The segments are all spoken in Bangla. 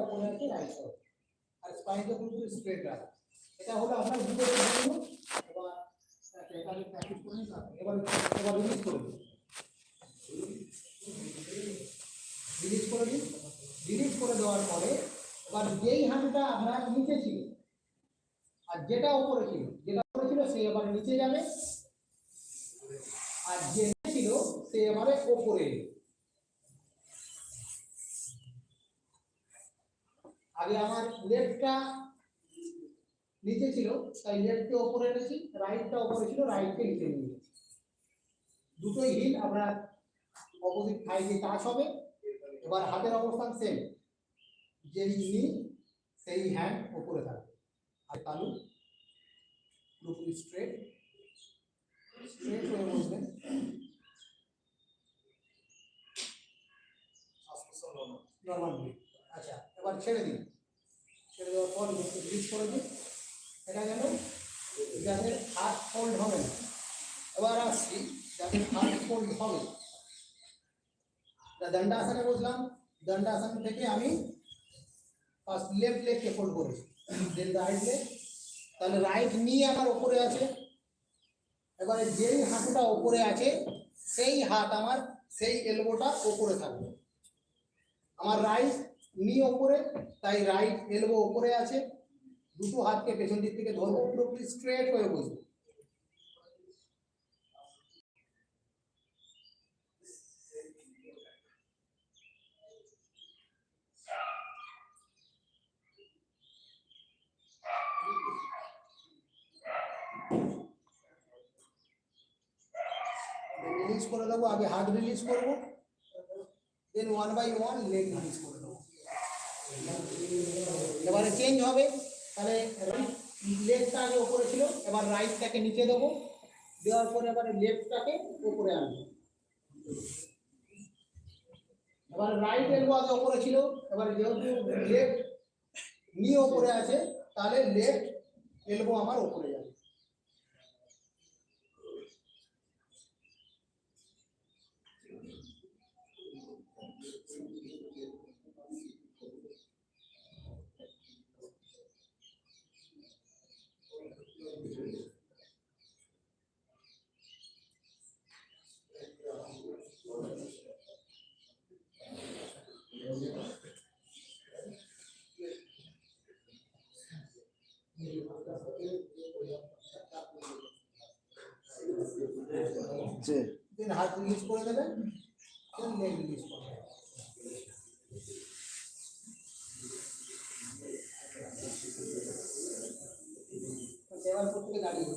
ওপরে আছে রাইটটা আর স্পাইনটা পুরোপুরি স্ট্রেট রাখা এটা হলো আপনার দুটো জন্য এবার আমি প্র্যাকটিস করে এবার এবার রিলিজ করে রিলিজ করে দিন রিলিজ করে দেওয়ার পরে এবার যেই হাঁটুটা আপনার নিচে ছিল, আর যেটা উপরে ছিল, যেটা উপরে ছিল সে এবার নিচে যাবে, আর যে ছিল সে এবারে ওপরে। আগে আমার লেফটটা নিচে ছিল তাই লেফটকে ওপরে এনেছি রাইটটা ওপরে ছিল রাইটকে নিচে নিয়ে গেছি দুটোই হিল আমরা অপোজিট সাইডে টাচ হবে। এবার হাতের অবস্থান সেম যে নি সেই হ্যান্ড ওপরে থাকবে। আর তালু পুরোপুরি স্ট্রেট স্ট্রেট হয়ে বসবেন নর্মাল আচ্ছা। এবার ছেড়ে দিন। ছেড়ে দেওয়ার পর রিলিজ করে দিন। এটা যেন যাদের হাত ফোল্ড হবে এবার আসছি যাদের হাত ফোল্ড হবে। দণ্ডাসনে বসলাম। দণ্ডাসন থেকে আমি ফার্স্ট লেফট লেগকে ফোল্ড করেছি দেন রাইট লেগ তাহলে রাইট নি আমার ওপরে আছে। এবারে যেই হাঁটুটা ওপরে আছে, সেই হাত আমার, সেই এলবোটা ওপরে থাকবে। আমার রাইট নি ওপরে, তাই রাইট এলবো ওপরে আছে। দুটো হাতকে পেছন দিক থেকে ধরবো পুরোপুরি স্ট্রেট হয়ে বসবো। রিলিজ করে দেবো, আগে হাত রিলিজ করব। Then one by one leg release করে এবারে চেঞ্জ হবে। তাহলে লেফটটা আগে ওপরে ছিল, এবার রাইটটাকে নিচে দেবো। দেওয়ার পরে এবারে লেফটটাকে উপরে আনব। এবার রাইট এলবো আগে ওপরে ছিল, এবার যেহেতু লেফট নি ওপরে আছে, তাহলে লেফট এলবো আমার উপরে যাবে দেন হাত রিলিজ করে দেবেন দেন লেগ রিলিজ করে দেবেন। আচ্ছা, এবার প্রত্যেকে দাঁড়িয়ে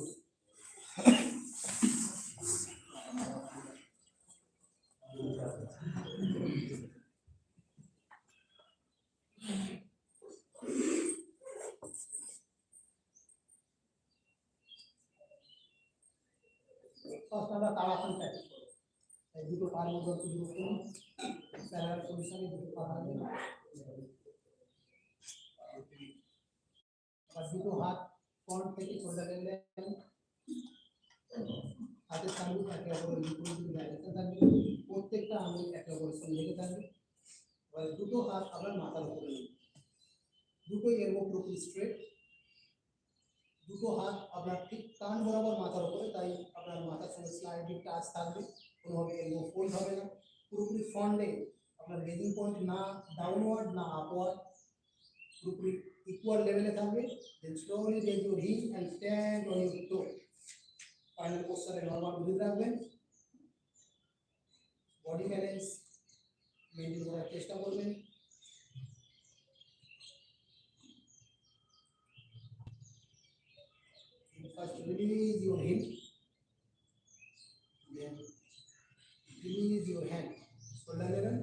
আমরা তাড়াতাড়ি প্র্যাকটিস এই দুটো পার মধ্যে একটু দূর করুন প্যারাল পজিশনে দুটো পা হাত দিন। আর দুটো হাত ফ্রন্ট থেকে শোল্ডার লেন হাতের সামনে একে অপরের বিপরীত ডাইরেকশন থাকবে প্রত্যেকটা আঙুল একে অপরের সঙ্গে লেগে থাকবে। এবার দুটো হাত আপনার মাথার উপরে নেবেন দুটোই এরকম পুরোপুরি স্ট্রেট দুটো হাত আপনার ঠিক কান বরাবর মাথার উপরে সঙ্গে স্লাইডিং টাচ থাকবে, কোনোভাবে এরকম ফোল্ড হবে না। পুরোপুরি ফ্রন্টে আপনার রেজিং পয়েন্ট না ডাউনওয়ার্ড না আপওয়ার্ড পুরোপুরি ইকুয়াল লেভেলে থাকবে। Then slowly raise your heel and stand on your toe final পোস্টারে নর্মাল বুঝে রাখবেন। বডি ব্যালেন্স মেনটেন করার চেষ্টা করবেন। First release your hip. Then release your hand. Shoulder level.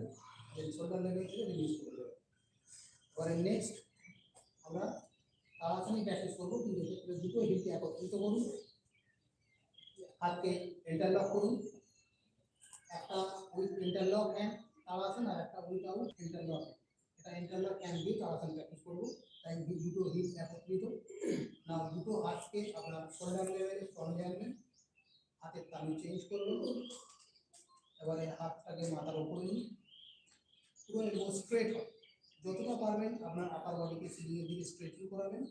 Then shoulder level থেকে release করে দেবেন। এবারে নেক্সট আমরা তাড়াতাড়ি প্র্যাকটিস করব, কিন্তু এক্ষেত্রে দুটো হিলকে একত্রিত করুন হাতকে ইন্টারলক করুন একটা উইথ ইন্টারলক হ্যান্ড তাড়াতাড়ি আর একটা উইথাউট ইন্টারলক এটা ইন্টারলক হ্যান্ড দিয়ে তাড়াতাড়ি প্র্যাকটিস করব তাই দুটো হিল একত্রিত না দুটো হাতকে আপনার শোল্ডার লেভেলে ফ্রন্ট আনবেন হাতের তালু চেঞ্জ করবেন এবারে হাতটাকে মাথার উপরে নিন পুরো এরকম স্ট্রেট হয়। যতটা পারবেন আপনার আপার বডিকে সিলিং এর দিকে স্ট্রেচিং করাবেন।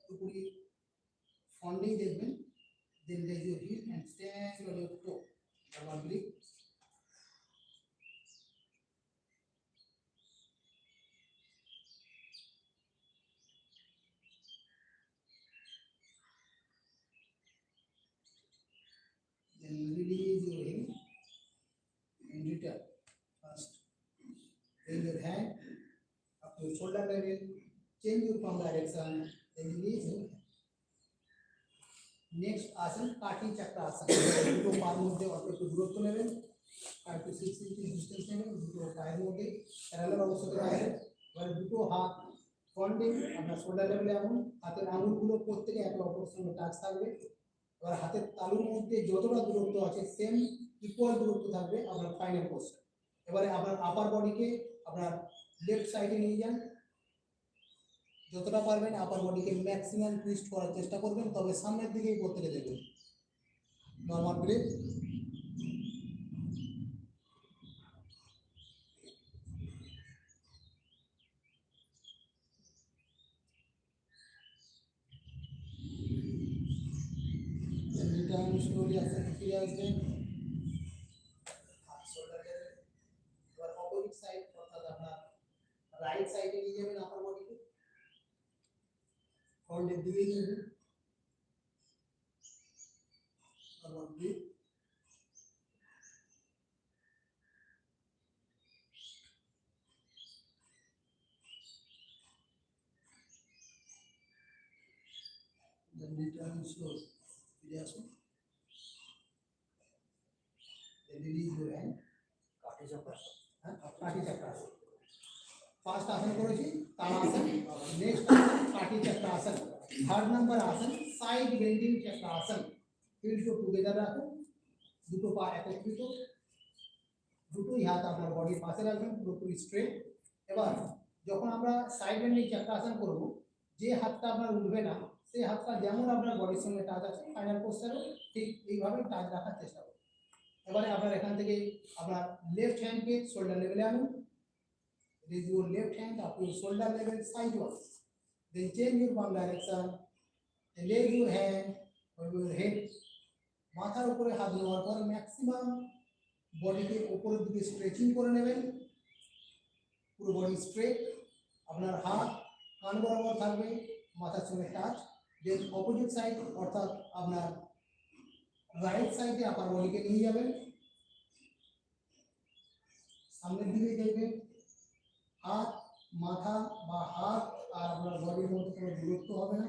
পুরোপুরি ফন্ডেই দেখবেন then raise your heel and stand your toe double grip then release your heel and return first bring your hand up to your shoulder level your palm direction then release next আসেন কাঠি চাকরা আসন দুটো পার মধ্যে অল্প একটু দূরত্ব নেবেন five to six inch distance নেবেন দুটো পায়ের মধ্যে প্যারালাল অবস্থাতে রাখবেন এবারে দুটো হাত ফ্রন্টে আপনার শোল্ডার লেভেলে আনুন হাতের আঙুলগুলো প্রত্যেকে একে অপরের সঙ্গে টাচ থাকবে। এবার হাতের তালুর মধ্যে যতটা দূরত্ব আছে সেম ইকুয়াল দূরত্ব থাকবে আপনার ফাইনাল পোস্টার এবারে আপনার আপার বডিকে আপনার লেফট সাইডে নিয়ে যান। যতটা পারবেন আপার বডিকে ম্যাক্সিমাম টুইস্ট করার চেষ্টা করবেন, তবে সামনের দিকেই প্রত্যেকে দেবেন নর্মাল ব্রেথ রিটার্ন স্লোলি আস্তে আস্তে ফিরে আসবেন হাত shoulder level। এবার অপোজিট সাইড অর্থাৎ আপনার রাইট সাইডে নিয়ে যাবেন আপার বডিকে ফ্রন্টের দিকে যাবেন normal breath Then return slow. ফিরে আসুন Then release your hand. কাঠি চাপা হ্যাঁ কাঠি চাকরা আসন ফার্স্ট আসন করেছি তার আসন নেক্সট আসন কাঠি চাকরা আসন থার্ড নাম্বার আসন সাইড বেন্ডিং চাকরা আসন ফিল্ডকে টুগেদার রাখুন দুটো পা একত্রিত, দুটোই হাত আপনার বডির পাশে রাখবেন, পুরোপুরি স্ট্রেট এবার, যখন আমরা সাইড বেন্ডিং আসন করব, যে হাতটা আপনার উঠবে না, সেই হাতটা যেমন আপনার বডির সঙ্গে টাচ আছে ফাইনাল পোস্টারও ঠিক এইভাবে টাচ রাখার চেষ্টা করুন এবারে আপনার এখান থেকে আপনার লেফট হ্যান্ডকে শোল্ডার লেভেলে আনুন। Your left hand up to shoulder level sideways then change your palm direction raise your hand over your head, মাথার উপরে হাত নেওয়ার পর ম্যাক্সিমাম বডিকে উপরের দিকে স্ট্রেচিং করে নেবেন। পুরো বডি স্ট্রেট আপনার হাত কান বরাবর থাকবে, মাথার সঙ্গে টাচ দেন অপোজিট সাইড অর্থাৎ আপনার রাইট সাইডে আপার বডিকে নিয়ে যাবেন। সামনের দিকে দেখবেন, হাত, মাথা বা হাত আর আপনার বডির মধ্যে কোনো দূরত্ব হবে না।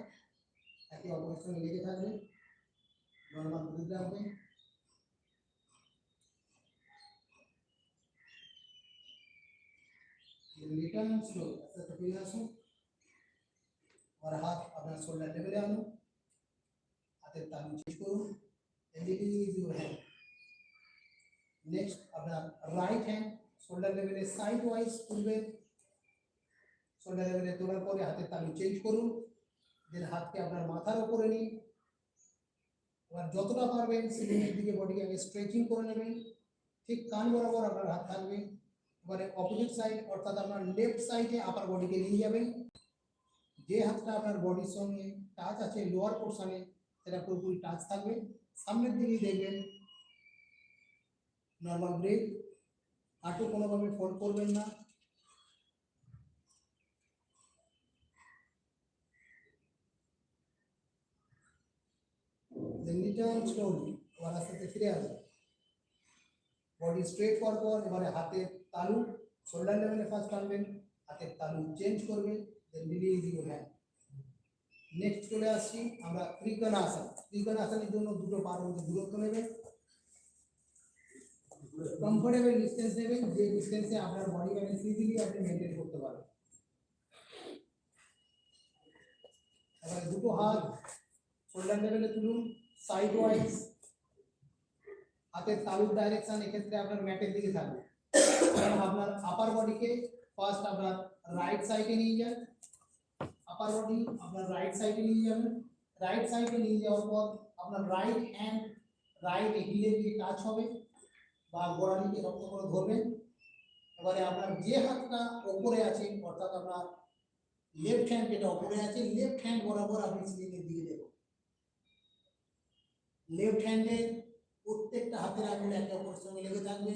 একে অপরের সঙ্গে লেগে থাকবে। নর্মাল ব্রিথ রাখবেন রিটার্ন স্লো আস্তে আস্তে ফিরে আসুন আর হাত আপনার শোল্ডার লেভেলে আনুন হাতের তালু চেঞ্জ করুন। রিলিজ ইউর হ্যান্ড নেক্সট আপনার রাইট হ্যান্ড শোল্ডার লেভেলে সাইড ওয়াইজ তুলবেন। শোল্ডার লেভেলে তোলার পরে হাতের তালু চেঞ্জ করুন দেন হাতকে আপনার মাথার উপরে নিন এবার যতটা পারবেন সিলিংয়ের দিকে বডিকে আগে স্ট্রেচিং করে নেবেন ঠিক কান বরাবর আপনার হাত থাকবে এবারে অপোজিট সাইড অর্থাৎ আপনার লেফট সাইডে আপার বডিকে নিয়ে যাবেন যে হাতটা আপনার বডির সঙ্গে টাচ আছে লোয়ার পোর্শনে সেটা পুরোপুরি টাচ থাকবে সামনের দিকেই দেখবেন নর্মাল ব্রেক হাঁটু কোনোভাবে ফোল্ড করবেন না then return slowly, আবার আস্তে ফিরে আসবে। বডি স্ট্রেট করার পর এবারে হাতের তালু শোল্ডার লেভেলে ফার্স্ট টানবেন, হাতের তালু চেঞ্জ করবেন then release your hand next চলে আসছি আমরা ত্রিকোণ আসন ত্রিকোণ আসনের জন্য দুটো পার মধ্যে দূরত্ব নেবেন কমফোর্টেবল ডিসটেন্স নেবেন, যে ডিসটেন্সে আপনার বডি ব্যালেন্স ইজিলি আপনি মেনটেন করতে পারবেন। এবারে দুটো হাত শোল্ডার লেভেলে তুলুন। সাইড ওয়াইজ হাতের তালুর ডাইরেকশন এক্ষেত্রে আপনার ম্যাটের দিকে থাকবে কারণ আপনার আপার বডিকে ফার্স্ট আপনার রাইট সাইডে নিয়ে যান আপার বডি আপনার রাইট সাইডে নিয়ে যাবেন রাইট সাইডে নিয়ে যাওয়ার পর আপনার রাইট হ্যান্ড রাইট হিলের দিকে টাচ হবে বা গোড়ালিকে শক্ত করে ধরবেন এবারে আপনার যে হাতটা ওপরে আছে অর্থাৎ আপনার লেফট হ্যান্ড যেটা ওপরে আছে লেফট হ্যান্ড বরাবর আপনি সিলিংয়ের দিকে দেখুন লেফট হ্যান্ডে প্রত্যেকটা হাতের আঙুল একে অপরের সঙ্গে লেগে থাকবে।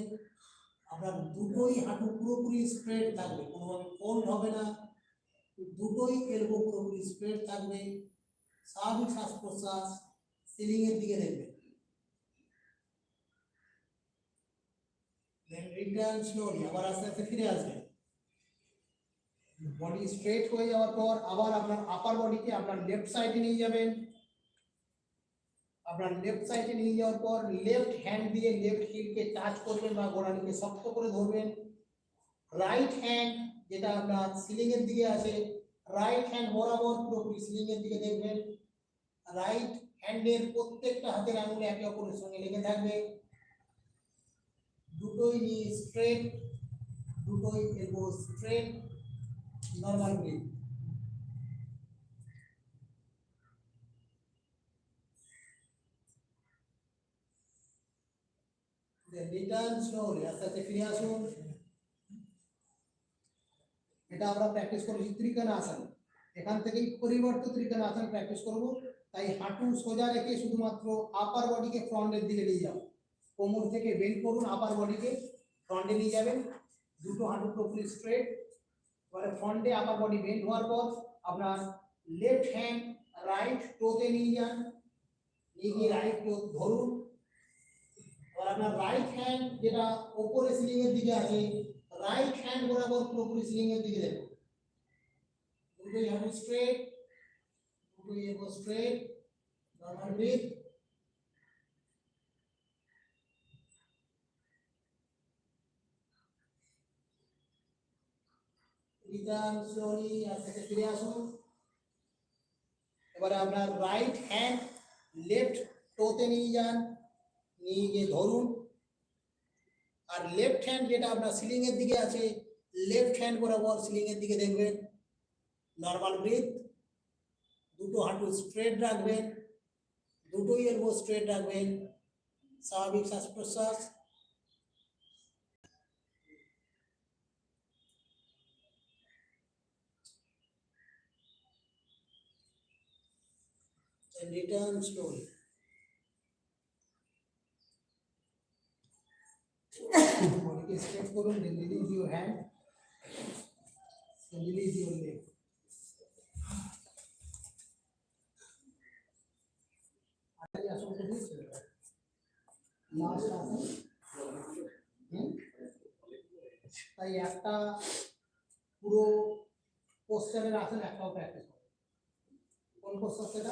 আপনার দুটোই হাঁটু পুরোপুরি স্ট্রেট থাকবে, কোনোভাবে ফোল্ড হবে না। দুটোই এলবো পুরোপুরি স্ট্রেট থাকবে। স্বাভাবিক শ্বাস প্রশ্বাস সিলিং এর দিকে দেখবে। দেন রিটার্ন স্লোলি আবার আস্তে আস্তে ফিরে আসবে। বডি স্ট্রেট হয়ে যাওয়ার পর আবার আপনার আপার বডিকে আপনার লেফট সাইডে নিয়ে যাবেন। আপনার লেফট সাইডে নিয়ে যাওয়ার পর লেফট হ্যান্ড দিয়ে লেফট হিলকে টাচ করবেন বা গোড়ালিকে শক্ত করে ধরবেন। রাইট হ্যান্ড যেটা আপনার সিলিং এর দিকে আছে রাইট হ্যান্ড বরাবর পুরোপুরি সিলিং এর দিকে দেখবেন। রাইট হ্যান্ডের প্রত্যেকটা হাতের আঙুলে একে অপরের সঙ্গে লেগে থাকবে। দুটোই নিয়ে স্ট্রেট দুটোই elbow straight normal breath return slowly আস্তে আস্তে ফিরে আসুন এটা আমরা প্র্যাকটিস করেছি ত্রিকোণাসন এখান থেকেই পরিবর্তিত ত্রিকোণাসন প্র্যাকটিস করব তাই হাঁটু সোজা রেখে শুধুমাত্র আপার বডিকে ফ্রন্টের দিকে নিয়ে যাও কোমর থেকে বেন্ড করুন আপার বডিকে ফ্রন্টে নিয়ে যাবেন দুটো হাঁটু পুরোপুরি স্ট্রেট এবারে ফ্রন্টে আপার বডি বেন্ড হওয়ার পর আপনার লেফট হ্যান্ড রাইট টোতে নিয়ে যান নিয়ে গিয়ে রাইট টো ধরুন এবার আপনার রাইট হ্যান্ড যেটা ওপরে সিলিং এর দিকে আছে রাইট হ্যান্ড বরাবর পুরোপুরি সিলিং এর দিকে দেখো। দুটোই হাঁটু স্ট্রেট দুটোই এগো straight normal breath return slowly আস্তে আস্তে ফিরে আসুন। এবারে আপনার রাইট হ্যান্ড লেফট টোতে নিয়ে যান। নিয়ে গিয়ে ধরুন, আর লেফট হ্যান্ড যেটা আপনার সিলিং এর দিকে আছে লেফট হ্যান্ড বরাবর সিলিং এর দিকে দেখবেন নর্মাল ব্রিথ দুটো হাঁটু স্ট্রেট রাখবেন, দুটোই এলবো স্ট্রেট রাখবেন, স্বাভাবিক শ্বাস প্রশ্বাস return slowly. বডিকে স্ট্রেট করুন then release your hand. Then release your leg আগে আসন করি লাস্ট আসন হুম? তাই একটা পুরো পোস্টারের আসন একটাও প্র্যাকটিস করো কোন পোস্টার সেটা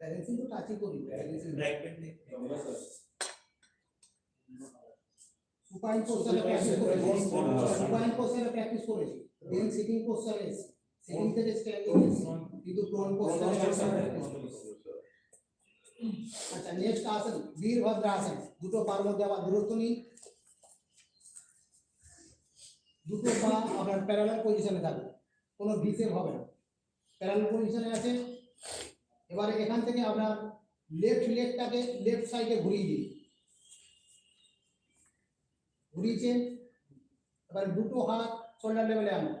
ব্যালেন্সিং তো টাচই করি ব্যালেন্সিং সুপাইন পোস্টারে প্র্যাকটিস করেছি। সুপাইন পোস্টারে প্র্যাকটিস করেছি। দেন সিটিং পোস্টারে সিটিং থেকে স্ট্যান্ডিং কিন্তু প্রন পোস্টারে আচ্ছা নেক্সট আসন। বীরভদ্রাসন দুটো পার মধ্যে আবার দূরত্ব নিন। দুটো পা আপনার প্যারালাল পজিশনে থাকবে। কোনো ভিসের হবে না। প্যারালাল পজিশনে আছে। এবারে এখান থেকে আপনার লেফট লেগটাকে লেফট সাইডে ঘুরিয়ে দিন। ঘুরিয়েছেন এবার দুটো হাত শোল্ডার লেভেলে আনুন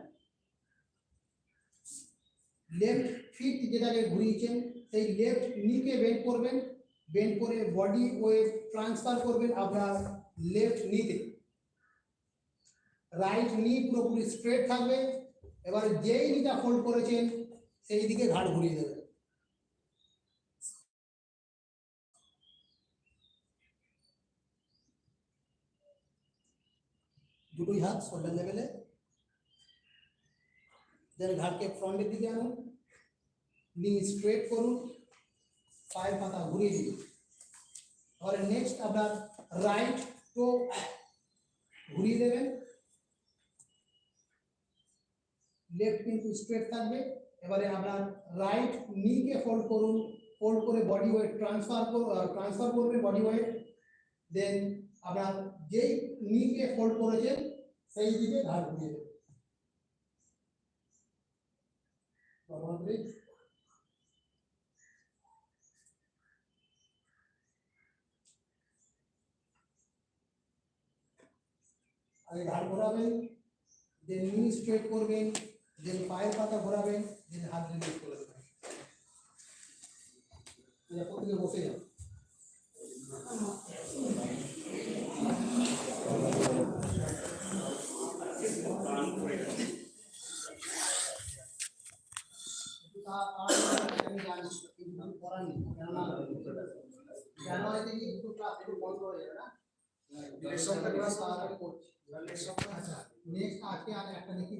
লেফট ফিট যেটাকে ঘুরিয়েছেন, সেই লেফট নিকে বেন্ড করবেন বেন্ড করে বডি ওয়েট ট্রান্সফার করবেন আপনার লেফট নিতে রাইট নি পুরোপুরি স্ট্রেট থাকবে, এবার যেই নিটা ফোল্ড করেছেন সেই দিকে ঘাড় ঘুরিয়ে দেবেন। দুটোই হাত শোল্ডার লেভেলে দেন ঘাড়কে ফ্রন্টের দিকে আনুন। নি স্ট্রেট করুন। পায়ের পাতা ঘুরিয়ে দিন। এবারে নেক্সট আপনার রাইট টো ঘুরিয়ে দেবেন। লেফট কিন্তু স্ট্রেট থাকবে। এবারে আপনার রাইট নিকে ফোল্ড করুন। ফোল্ড করে বডি ওয়েট ট্রান্সফার ট্রান্সফার করবেন বডি ওয়েট দেন আপনার যেই নিকে ফোল্ড করেছেন সেই দিকে ঢাক দিয়ে আগে ঘাড় ঘোরাবেন স্ট্রেট করবেন পায়ের পাতা ঘোরাবেন হাত রিলিজ বসে যাবে থেকে কিন্তু ট্রাফিক বন্ধ হয়ে যাবে না নেক্সট আজকে আর একটা নাকি